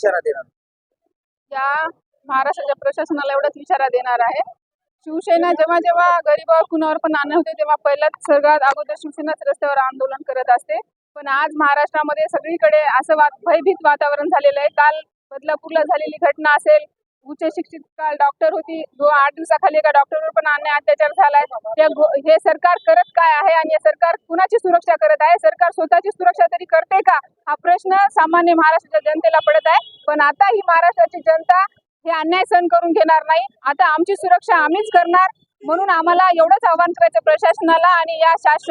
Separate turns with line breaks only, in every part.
इशारा देणार.
या महाराष्ट्राच्या प्रशासनाला एवढाच इशारा देणार आहे. शिवसेना जेव्हा जेव्हा गरीबावर कुणावर पण अन्याय होते तेव्हा पहिल्याच सगळ्यात अगोदर शिवसेनाच रस्त्यावर आंदोलन करत असते. पण आज महाराष्ट्रामध्ये सगळीकडे असं वा भयभीत वातावरण झालेलं आहे. काल बदलापूरला झालेली घटना असेल उच्च शिक्षित डॉक्टर होती दो आठ दिवसाखाली एका डॉक्टरवर पण अन्याय अत्याचार झालाय. त्या हे सरकार करत काय आहे आणि हे सरकार कुणाची सुरक्षा करत आहे? सरकार स्वतःची सुरक्षा तरी करते का? हा प्रश्न सामान्य महाराष्ट्राच्या जनतेला पडत आहे. पण आता ही महाराष्ट्राची जनता हे अन्याय सहन करून घेणार नाही. आता आमची सुरक्षा आम्हीच करणार. म्हणून आम्हाला एवढंच आव्हान करायचं प्रशासनाला आणि या शास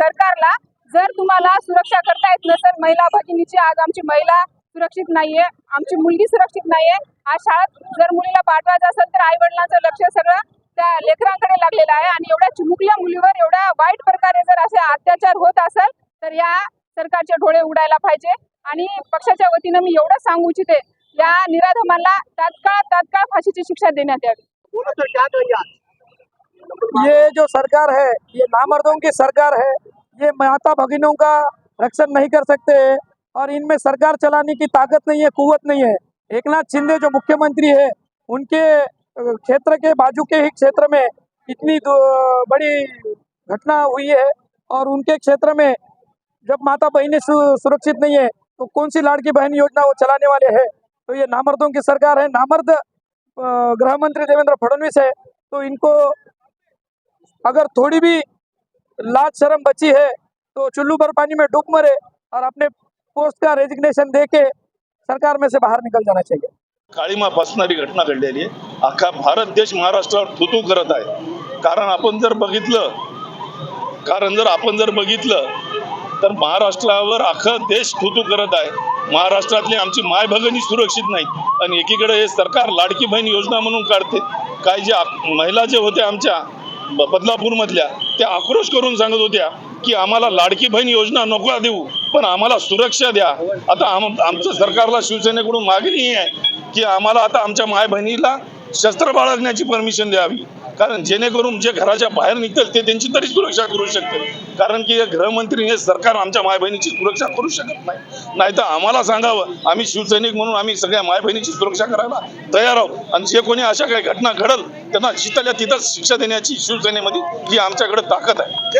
सरकारला जर तुम्हाला सुरक्षा करता येत नसेल महिला भगिनीची आज आमची महिला सुरक्षित नाहीये. आमची मुलगी सुरक्षित नाहीये. आज शाळेत जर मुलीला पाठवायचं असेल तर आई वडिलांचं लक्ष सगळं त्या लेकरांकडे लागलेलं आहे. आणि एवढ्या चिमुकल्या मुलीवर एवढ्या वाईट प्रकारे जर असे अत्याचार होत असेल तर या सरकारचे डोळे उडायला पाहिजे. आणि पक्षाच्या वतीनं मी एवढंच सांगू इच्छिते या निराधमांना तात्काळ तात्काळ फाशीची शिक्षा देण्यात यावी.
ये जो सरकार है ये नामर्दों की सरकार है ये माता भगिनों का रक्षण नहीं कर सकते। और इनमें सरकार चलाने की ताकत नहीं है, कुवत नहीं है। एक नाथ शिंदे जो मुख्यमंत्री है, उनके क्षेत्र के, बाजू के ही क्षेत्र में इतनी बड़ी घटना हुई है और उनके क्षेत्र में जब माता बहनें सुरक्षित नहीं है तो कौन सी लाड़की बहन योजना वो चलाने वाले है? तो ये नामर्दों की सरकार है। नामर्द गृह मंत्री देवेंद्र फडणवीस है तो इनको अगर थोड़ी भी लाज शर्म बची है तो चुल्लू भर पानी में डूब मरे और अपने पोस्ट का रेजिग्नेशन दे के सरकार में से बाहर निकल जाना चाहिए।
काळीमा फासणारी घटना घडलेली आहे. अख्खा भारत देश महाराष्ट्रावर थुतू करत आहे. कारण आपण जर बघितलं कारण जर आपण जर बघितलं तर महाराष्ट्रावर अख्खा देश थुतू करत आहे. महाराष्ट्रातली आमची माय भगिनी सुरक्षित नाही आणि एकीकडे हे सरकार लाडकी बहीण योजना म्हणून काढते. काय जे महिला जे होत्या आमच्या बदलापूरमधल्या त्या आक्रोश करून सांगत होत्या की आम्हाला लाडकी बहीण योजना नको देऊ पण आम्हाला सुरक्षा द्या. आता आम आमचं सरकारला शिवसेनेकडून मागणी आहे की आम्हाला आता आमच्या माय बहिणीला शस्त्र बाळगण्याची परमिशन द्यावी. कारण जेणेकरून जे घराच्या बाहेर निघतील ते त्यांची तरी सुरक्षा करू शकतील. कारण की हे गृहमंत्री हे सरकार आमच्या माय बहिणीची सुरक्षा करू शकत नाही. नाही तर आम्हाला सांगावं आम्ही शिवसैनिक म्हणून आम्ही सगळ्या माय बहिणीची सुरक्षा करायला तयार आहोत. आणि जे कोणी अशा काही घटना घडल त्यांना जिथल्या तिथंच शिक्षा देण्याची शिवसेनेमध्ये ही आमच्याकडे ताकद आहे.